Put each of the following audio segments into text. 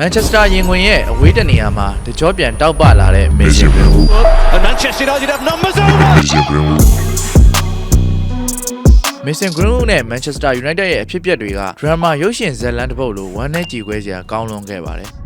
မန်ချက်စတာရင်ခွင်ရဲ့အဝေးတနေရာမှာတကြောပြန်တောက်ပလာတဲ့မေရှင်ဘင်ဦး And Manchester United have numbers over. မေဆန်ဂရူးနဲ့မန်ချက်စတာယူနိုက်တက်ရဲ့အဖြစ်အပျက်တွေကဒရမာရုပ်ရှင်ဇက်လန်တစ်ပုတ်လိုဝမ်းနဲ့ကြည်ခွဲစရာကောင်းလွန်ခဲ့ပါတယ်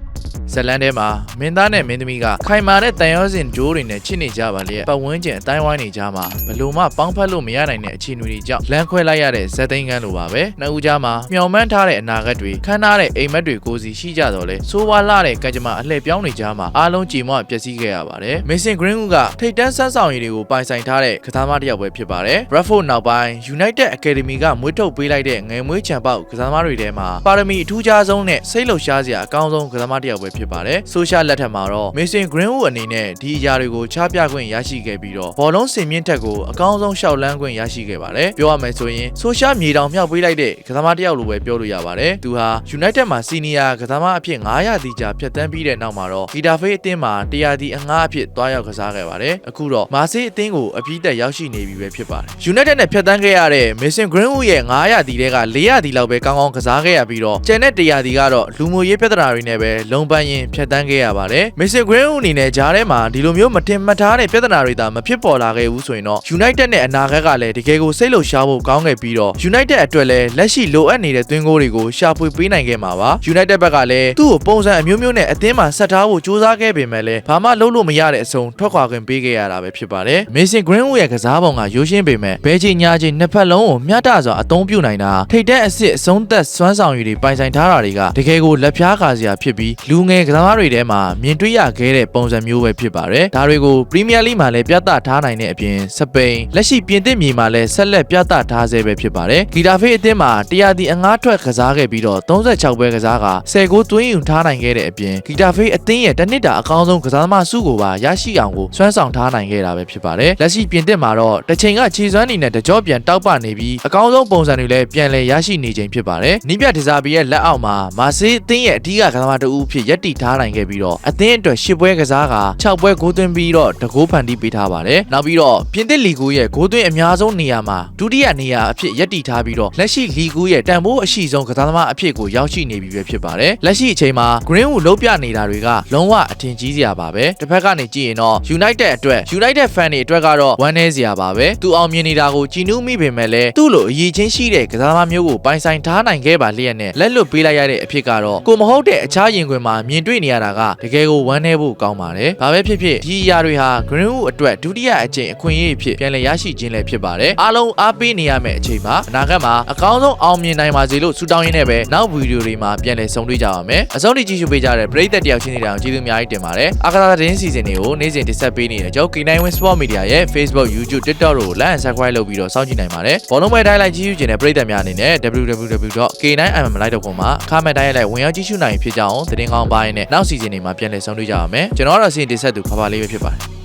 ဇက်လန်ထဲမှာမင်းသားနဲ့မင်းသမီးကခိုင်မာတဲ့တန်ရောစင်ဂျိုးတွေနဲ့ချစ်နေကြပါလေပတ်ဝန်းကျင်အတိုင်းဝိုင်းနေကြမှာဘလို့မှပေါင်းဖက်လို့မရနိုင်တဲ့အခြေအနေတွေကြောင့်လမ်းခွဲလိုက်ရတဲ့ဇက်သိန်းကန်းလိုပါပဲနှစ်ဦးကြားမှာမျှော်မှန်းထားတဲ့အနာဂတ်တွေခမ်းနားတဲ့အိမ်မက်တွေကိုစီရှိကြတော့လေဆိုးဝါးလာတဲ့ကံကြမ္မာအလှည့်ပြောင်းနေကြမှာအားလုံးကြည်မွပျက်စီးခဲ့ရပါတယ်မေဆန်ဂရင်းဦးကထိတ်တန်းဆန်းဆောင်ရည်တွေကိုပိုင်ဆိုင်ထားတဲ့ကစားသမားတစ်ယောက်ပဲဖြစ်ပါတယ် Bradford နောက်ပိုင်း United Academy ကမွေးထုတ်ပေးလိုက်တဲ့ငယ်မွေးချံပေါက်ကစားသမားတွေထဲမှာပါရမီအထူးခြားဆုံးနဲ့စိတ်လှုပ်ရှားစရာအကောင်းဆုံးကစားသမားတစ်ယောက်ပဲဖြစ်ပါတယ်ဆိုရှာလက်ထက်မှာတော့ Mason Greenwood အနေနဲ့ဒီအရာတွေကိုချပြခွင့်ရရှိခဲ့ပြီးတော့ဘောလုံးစင်မြင့်ထက်ကိုအကောင်းဆုံးရှောက်လန်းခွင့်ရရှိခဲ့ပါတယ်ပြောရမယ်ဆိုရင်ဆိုရှာမြေတောင်မြောက်ပေးလိုက်တဲ့ကစားသမားတစ်ယောက်လိုပဲပြောလို့ရပါတယ်သူဟာ United မှာစီနီယာကစားသမားအဖြစ်900တီကြာဖြတ်တန်းပြီးတဲ့နောက်မှာတော့ဂီတာဖေးအသင်းမှာ100တီအငှားအဖြစ်တွားရောက်ကစားခဲ့ပါတယ်အခုတော့မာဆေးအသင်းကိုအပြည့်တက်ရောက်ရှိနေပြီပဲဖြစ်ပါတယ် United နဲ့ဖြတ်တန်းခဲ့ရတဲ့ Mason Greenwood ရဲ့900တီတဲက400တီလောက်ပဲကောင်းကောင်းကစားခဲ့ရပြီးတော့ကျန်တဲ့100တီကတော့လူမှုရေးပြဿနာတွေနဲ့ပဲလုံပန်းရင်ဖြတ်တန်းခဲ့ရပါတယ် Mason Greenwood အနေနဲ့ဂျားထဲမှာဒီလိုမျိုးမတင်မှတ်ထားတဲ့ပြဿနာတွေသာမဖြစ်ပေါ်လာခဲ့ဘူးဆိုရင်တော့ United နဲ့အနာဂတ်ကလည်းတကယ်ကိုစိတ်လှုပ်ရှားဖို့ကောင်းခဲ့ပြီးတော့ United အတွက်လည်းလက်ရှိလိုအပ်နေတဲ့သွင်းကိုတွေကိုရှာဖွေပေးနိုင်ခဲ့မှာပါ United ဘက်ကလည်းသူ့ကိုပုံစံအမျိုးမျိုးနဲ့အသင်းမှာဆက်ထားဖို့ကြိုးစားခဲ့ပေမဲ့လည်းဘာမှလုပ်လို့မရတဲ့အဆုံးထွက်ခွာခွင့်ပေးခဲ့ရတာပဲဖြစ်ပါတယ်။ Mason Greenwood ရဲ့ကစားပုံကရိုးရှင်းပေမဲ့ဘဲချင်းညာချင်းနှစ်ဖက်လုံးကိုမျှတစွာအသုံးပြုနိုင်တာထိတ်တဲ့အစ်စ်အဆုံးသက်စွမ်းဆောင်ရည်တွေပိုင်ဆိုင်ထားတာတွေကတကယ်ကိုလက်ဖျားခါစရာဖြစ်ပြီးလူငယ်ကစားသမားတွေထဲမှာမြင်တွေ့ရခဲ့တဲ့ပုံစံမျိုးပဲဖြစ်ပါတယ်။ဒါတွေကို Premier League မှာလည်းပြသထားနိုင်တဲ့အပြင်စပိန်လက်ရှိပြင်သစ်မြေမှာလည်းဆက်လက်ပြသထားဆဲပဲဖြစ်ပါတယ်။ဂီတာဖေးအသင်းမှာတရားတီအငှားထွက်ကစားခဲ့ပြီးတော့36ပွဲကစားက10ဂိုးသွင်းယူထားနိုင်ခဲ့တဲ့အပြင်ဂီတာဖေးအသင်းရဲ့တစ်နှစ်တာအကောင်းဆုံးကစားသမားစုကိုပါရရှိအောင်ကိုစွမ်းဆောင်ထားနိုင်ခဲ့တာပဲဖြစ်ပါတယ်။လက်ရှိပြင်သစ်မှာတော့တစ်ချိန်ကခြေစွမ်းနေနဲ့တကြောပြန်တောက်ပနေပြီးအကောင်းဆုံးပုံစံတွေလည်းပြန်လည်ရရှိနေချိန်ဖြစ်ပါတယ်။နိပြဒီဇာဘီရဲ့လက်အောက်မှာမာဆေးအသင်းရဲ့အဓိကကစားသမားတဦးဖြစ်ရပ်တည်ထားနိုင်ခဲ့ပြီးတော့အသင်းအတွက်10ပွဲကစားက6ပွဲဂိုးသွင်းပြီးတော့တကိုးဖန်တီးပေးထားပါတယ်။နောက်ပြီးတော့ပြင်သစ်လီဂူရဲ့ဂိုးသွင်းအများဆုံးနေရာမှာဒုတိယနေရာအဖြစ်ရပ်တည်ထားပြီးတော့လက်ရှိလီဂူရဲ့တန်ဖိုးအရှိဆုံးကစားသမားအဖြစ်ကိုရောက်ရှိနေပြီပဲဖြစ်ပါတယ်။လက်ရှိအချိန်မှာ Greenwood လုံးပြနေတာတွေကလုံးဝအထင်ကြီးစရာပါပဲ။တစ်ဖက်ကနေကြည့်ရင်တော့ United အတွက် United fan တွေအတွက်ကတော့ဝမ်းနည်းစရာပါပဲ။သူအောင်မြင်နေတာကိုကြည်နူးမိပေမဲ့လည်းသူ့လိုအရေးချင်းရှိတဲ့ကစားသမားမျိုးကိုပိုင်ဆိုင်ထားနိုင်ခဲ့ပါလျက်နဲ့လက်လွတ်ပေးလိုက်ရတဲ့အဖြစ်ကတော့ကိုမဟုတ်တဲ့အခြားရင်ခွင်မှာမြင်တွေ့နေရတာကတကယ်ကိုဝမ်းနည်းဖို့ကောင်းပါတယ်။ဘာပဲဖြစ်ဖြစ်ဒီအရာတွေဟာ Greenwood အတွက်ဒုတိယအကြိမ်အခွင့်အရေးအဖြစ်ပြန်လည်ရရှိခြင်းလည်းဖြစ်ပါတယ်။အားလုံးအားပေးနေရမယ့်အချိန်မှာအနာဂတ်မှာအကောင်းဆုံးအောင်မြင်နိုင်ပါစေလို့ဆုတောင်းရင်းနဲ့ပဲနောက်ဗီဒီယိုတွေမှာပြန်လည်ဆုံတွေ့ကြပါမယ်။အဆုံးထိကြည့်ရှုပေးကြတဲ့ပရိသတ်တယောက်ချင်းစီတိုင်းကိုကျေးဇူးအများကြီးတင်ပါတယ်။အခါသားသတင်းစီစဉ်တွေကိုနေ့စဉ်တင်ဆက်ပေးနေတဲ့ကျွန်တော် K9 Win Sport Media ရဲ့ Facebook, YouTube, TikTok တို့ကို like and subscribe လုပ်ပြီးတော့စောင့်ကြည့်နိုင်ပါတယ်။ဘောလုံးပွဲတိုင်းလိုက်ကြည့်ရှုခြင်းတဲ့ပရိသတ်များအနေနဲ့ www.k9mmlive.com မှာအခမဲ့တိုင်းလိုက်ဝင်ရောက်ကြည့်ရှုနိုင်ဖြစ်ကြအောင်သတင်းကောင်းပိုင်းနဲ့နောက်စီစဉ်တွေမှာပြန်လည်ဆုံတွေ့ကြပါမယ်။ကျွန်တော်ကတော့စီစဉ်တင်ဆက်သူဖာဖာလေးပဲဖြစ်ပါတယ်